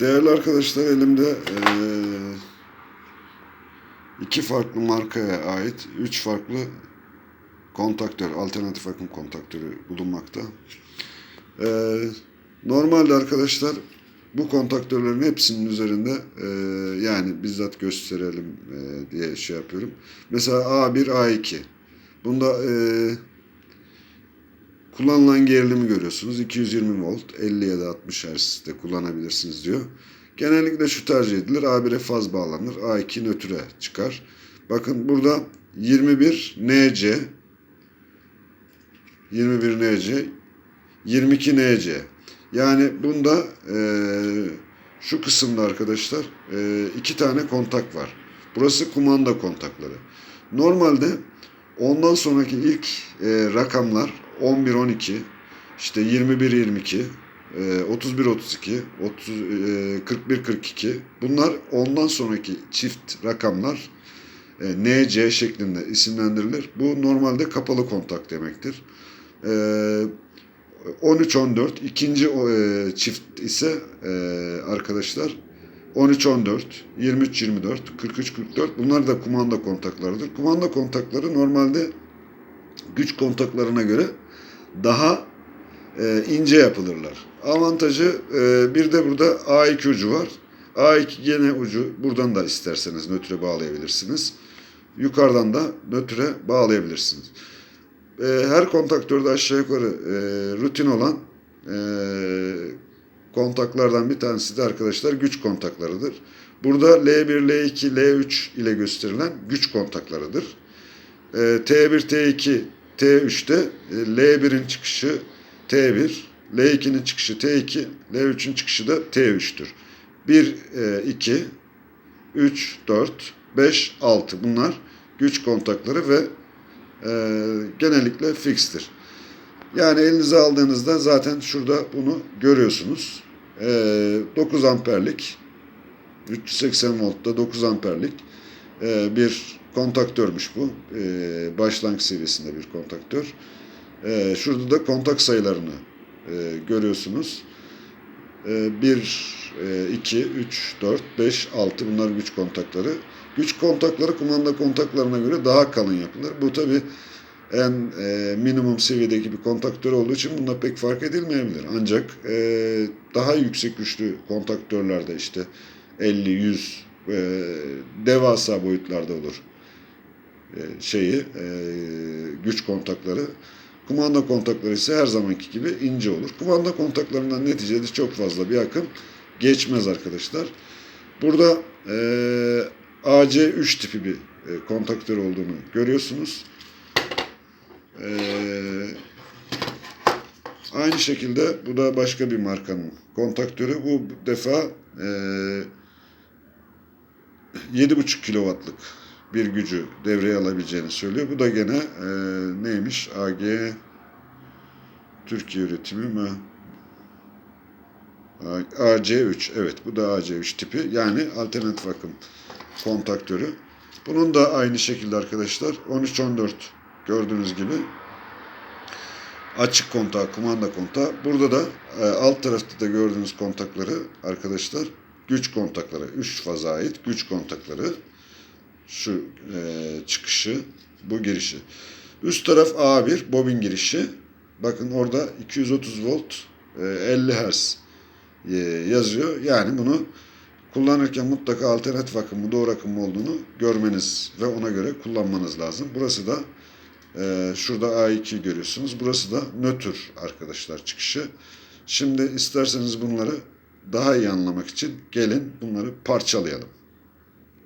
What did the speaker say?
Değerli arkadaşlar elimde eee, iki farklı markaya ait üç farklı kontaktör, alternatif akım kontaktörü bulunmakta. Eee, normalde arkadaşlar bu kontaktörlerin hepsinin üzerinde eee, yani bizzat gösterelim eee, diye şey yapıyorum. Mesela A1, A2. Bunda eee Kullanılan gerilimi görüyorsunuz. 220 volt, 50 ya da 60 Hz de kullanabilirsiniz diyor. Genellikle şu tercih edilir. A1'e faz bağlanır. A2 nötre çıkar. Bakın burada 21 NC 21 NC 22 NC yani bunda eee, şu kısımda arkadaşlar eee, iki tane kontak var. Burası kumanda kontakları. Normalde ondan sonraki ilk eee, rakamlar 11 12 işte 21 22 eee, 31 32 30 eee, 41 42 bunlar ondan sonraki çift rakamlar e, NC şeklinde isimlendirilir. Bu normalde kapalı kontak demektir. E, 13-14 ikinci e, çift ise e, arkadaşlar 13-14, 23-24, 43-44 bunlar da kumanda kontaklarıdır. Kumanda kontakları normalde güç kontaklarına göre daha e, ince yapılırlar. Avantajı e, bir de burada A2 ucu var. A2 gene ucu buradan da isterseniz nötre bağlayabilirsiniz. Yukarıdan da nötre bağlayabilirsiniz. E, her kontaktörde aşağı yukarı e, rutin olan e, kontaklardan bir tanesi de arkadaşlar güç kontaklarıdır. Burada L1, L2, L3 ile gösterilen güç kontaklarıdır. E, T1, T2, T3'te e, L1'in çıkışı T1, L2'nin çıkışı T2, L3'ün çıkışı da T3'tür. 1, 2, 3, 4, 5, 6 bunlar güç kontakları ve e, genellikle fikstir. Yani elinize aldığınızda zaten şurada bunu görüyorsunuz. E, 9 amperlik 380 voltta 9 amperlik e, bir kontaktörmüş bu. E, başlangıç seviyesinde bir kontaktör. E, şurada da kontak sayılarını e, görüyorsunuz. 1, 2, 3, 4, 5, 6 bunlar güç kontakları. Güç kontakları kumanda kontaklarına göre daha kalın yapılır. Bu tabi en e, minimum seviyedeki bir kontaktör olduğu için bunda pek fark edilmeyebilir. Ancak e, daha yüksek güçlü kontaktörlerde işte 50, 100 e, devasa boyutlarda olur e, şeyi e, güç kontakları. Kumanda kontakları ise her zamanki gibi ince olur. Kumanda kontaklarından neticede çok fazla bir akım geçmez arkadaşlar. Burada e, AC3 tipi bir e, kontaktör olduğunu görüyorsunuz. E, aynı şekilde bu da başka bir markanın kontaktörü. Bu defa e, 7,5 kilowattlık bir gücü devreye alabileceğini söylüyor. Bu da gene e, neymiş? AG Türkiye üretimi mi? AC3 evet bu da AC3 tipi yani alternatif akım kontaktörü. Bunun da aynı şekilde arkadaşlar 13-14 gördüğünüz gibi açık kontağı, kumanda kontağı. Burada da e, alt tarafta da gördüğünüz kontakları arkadaşlar güç kontakları. 3 faza ait güç kontakları. Şu e, çıkışı, bu girişi. Üst taraf A1 bobin girişi. Bakın orada 230 volt e, 50 Hz e, yazıyor. Yani bunu kullanırken mutlaka alternatif akımı doğru akım olduğunu görmeniz ve ona göre kullanmanız lazım. Burası da e, şurada A2 görüyorsunuz. Burası da nötr arkadaşlar çıkışı. Şimdi isterseniz bunları daha iyi anlamak için gelin bunları parçalayalım.